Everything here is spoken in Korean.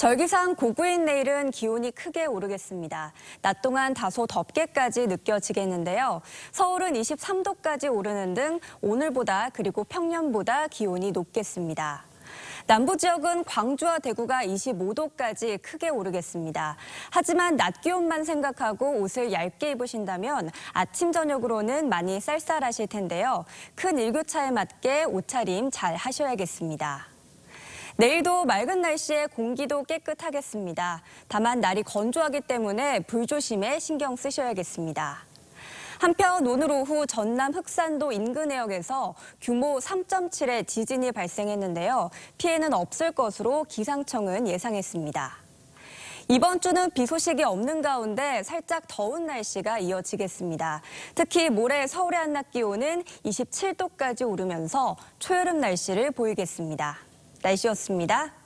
절기상 고구인 내일은 기온이 크게 오르겠습니다. 낮 동안 다소 덥게까지 느껴지겠는데요. 서울은 23도까지 오르는 등 오늘보다 그리고 평년보다 기온이 높겠습니다. 남부 지역은 광주와 대구가 25도까지 크게 오르겠습니다. 하지만 낮 기온만 생각하고 옷을 얇게 입으신다면 아침 저녁으로는 많이 쌀쌀하실 텐데요. 큰 일교차에 맞게 옷차림 잘 하셔야겠습니다. 내일도 맑은 날씨에 공기도 깨끗하겠습니다. 다만 날이 건조하기 때문에 불조심에 신경 쓰셔야겠습니다. 한편 오늘 오후 전남 흑산도 인근 해역에서 규모 3.7의 지진이 발생했는데요. 피해는 없을 것으로 기상청은 예상했습니다. 이번 주는 비 소식이 없는 가운데 살짝 더운 날씨가 이어지겠습니다. 특히 모레 서울의 한낮 기온은 27도까지 오르면서 초여름 날씨를 보이겠습니다. 날씨였습니다.